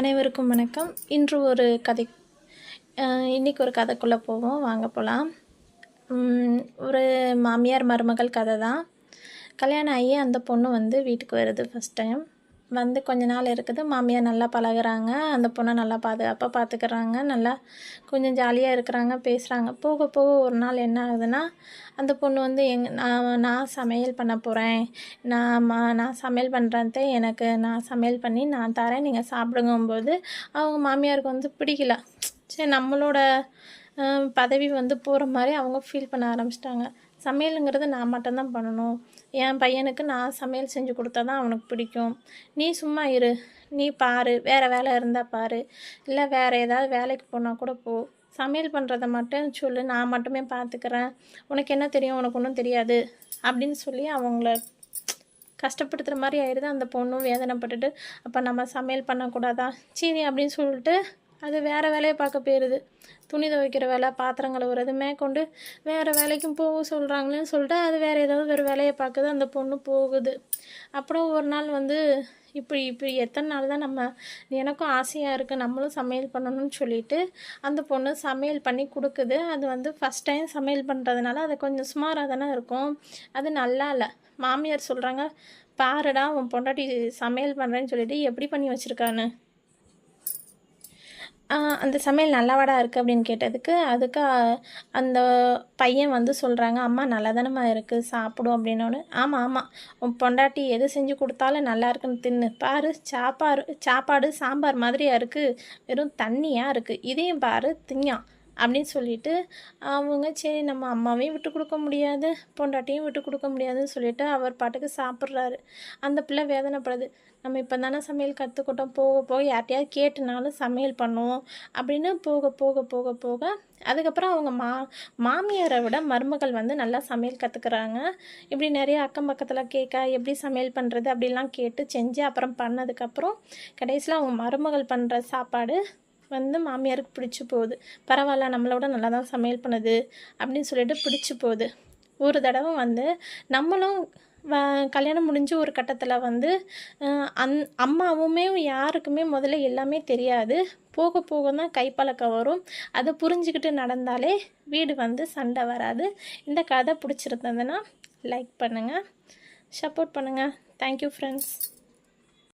அனைவருக்கும் வணக்கம். இன்று ஒரு கதை இன்றைக்கி ஒரு கதைக்குள்ளே போவோம். வாங்க போகலாம் ஒரு மாமியார் மருமகள் கதை தான். கல்யாணம் ஆகி அந்த பொண்ணு வந்து வீட்டுக்கு வருது ஃபஸ்ட் டைம் வந்து கொஞ்ச நாள் இருக்குது. மாமியார் நல்லா பழகுறாங்க. அந்த பொண்ணை நல்லா பாதுகாப்பாக பார்த்துக்கிறாங்க நல்லா கொஞ்சம் ஜாலியாக இருக்கிறாங்க பேசுகிறாங்க போக போக ஒரு நாள் என்ன ஆகுதுன்னா அந்த பொண்ணு வந்து எங் நான் நான் சமையல் பண்ண போகிறேன் நான் மா நான் சமையல் பண்ணுறதே எனக்கு நான் சமையல் பண்ணி நான் தரேன். நீங்கள் சாப்பிடுங்கும்போது அவங்க மாமியாருக்கு வந்து பிடிக்கல. சரி நம்மளோட பதவி வந்து போகிற மாதிரி அவங்க ஃபீல் பண்ண ஆரம்பிச்சிட்டாங்க. சமையலுங்கிறது நான் மட்டும்தான் பண்ணணும். என் பையனுக்கு நான் சமையல் செஞ்சு கொடுத்தா தான் அவனுக்கு பிடிக்கும். நீ சும்மா இரு. நீ பாரு. வேறு வேலை இருந்தால் பாரு. இல்லை வேறு ஏதாவது வேலைக்கு போனால் கூட போ. சமையல் பண்ணுறத மட்டும் சொல்லு. நான் மட்டுமே பார்த்துக்கிறேன் உனக்கு என்ன தெரியும்? உனக்கு ஒன்றும் தெரியாது. அப்படின்னு சொல்லி அவங்கள கஷ்டப்படுத்துகிற மாதிரி ஆயிடுது. அந்த பொண்ணும் வேதனைப்பட்டுட்டு அப்போ நம்ம சமையல் பண்ணக்கூடாதா? சரி அப்படின்னு சொல்லிட்டு அது வேறு வேலையை பார்க்க போயிடுது துணி துவைக்கிற வேலை பாத்திரம் கழுவுறது மேற்கொண்டு வேறு வேலைக்கும் போக சொல்கிறாங்களேன்னு சொல்லிட்டு அது வேறு ஏதாவது ஒரு வேலையை பார்க்குது அந்த பொண்ணு போகுது. அப்புறம் ஒரு நாள் வந்து இப்படி இப்படி எத்தனை நாள் தான் நம்ம எனக்கும் ஆசையாக இருக்குது நம்மளும் சமையல் பண்ணணும்னு சொல்லிட்டு அந்த பொண்ணு சமையல் பண்ணி கொடுக்குது. அது வந்து ஃபஸ்ட் டைம் சமையல் பண்ணுறதுனால அது கொஞ்சம் சுமாராக தானே இருக்கும். அது நல்லா இல்லை. மாமியார் சொல்கிறாங்க பாருடா உன் பொண்டாட்டி சமையல் பண்ணுறேன்னு சொல்லிட்டு எப்படி பண்ணி வச்சுருக்கான்னு? அந்த சமையல் நல்லாவாடா இருக்குது அப்படின்னு கேட்டதுக்கு அதுக்கு அந்த பையன் வந்து சொல்கிறாங்க அம்மா நல்லா தானம்மா இருக்குது சாப்பிடும் அப்படின்னோன்னு ஆமாம் ஆமாம் உன் பொண்டாட்டி எது செஞ்சு கொடுத்தாலும் நல்லா இருக்குன்னு தின்னு பாரு சாப்பாடு சாப்பாடு சாம்பார் மாதிரியாக இருக்குது வெறும் தண்ணியாக இருக்குது இதையும் பாரு திங்கான். அப்படின்னு சொல்லிட்டு அவங்க சரி நம்ம அம்மாவையும் விட்டு கொடுக்க முடியாது பொண்டாட்டியும் விட்டு கொடுக்க முடியாதுன்னு சொல்லிட்டு அவர் பாட்டுக்கு சாப்பிட்றாரு. அந்த பிள்ளை வேதனைப்படுது. நம்ம இப்போ தானே சமையல் கற்றுக்கிட்டோம் போக போக யார்ட்டையாவது கேட்டுனாலும் சமையல் பண்ணுவோம். அப்படின்னு போக போக போக போக அதுக்கப்புறம் அவங்க மா மாமியாரை விட மருமகள் வந்து நல்லா சமையல் கற்றுக்குறாங்க இப்படி நிறைய அக்கம் பக்கத்தில் கேட்க எப்படி சமையல் பண்ணுறது அப்படிலாம் கேட்டு செஞ்சு அப்புறம் பண்ணதுக்கப்புறம் கடைசியில் அவங்க மருமகள் பண்ணுற சாப்பாடு வந்து மாமியாருக்கு பிடிச்சி போகுது. பரவாயில்ல நம்மளோட நல்லா தான் சமையல் பண்ணுது அப்படின்னு சொல்லிட்டு பிடிச்சி போகுது. ஒரு தடவை வந்து நம்மளும் வ- கல்யாணம் முடிஞ்சு ஒரு கட்டத்தில் வந்து அந் அம்மாவுமே யாருக்குமே முதல்ல எல்லாமே தெரியாது. போக போக தான் கைப்பழக்கம் வரும். அதை புரிஞ்சுக்கிட்டு நடந்தாலே வீடு வந்து சண்டை வராது. இந்த கதை பிடிச்சிருந்ததுன்னா லைக் பண்ணுங்கள் சப்போர்ட் பண்ணுங்கள் தேங்க்யூ ஃப்ரெண்ட்ஸ்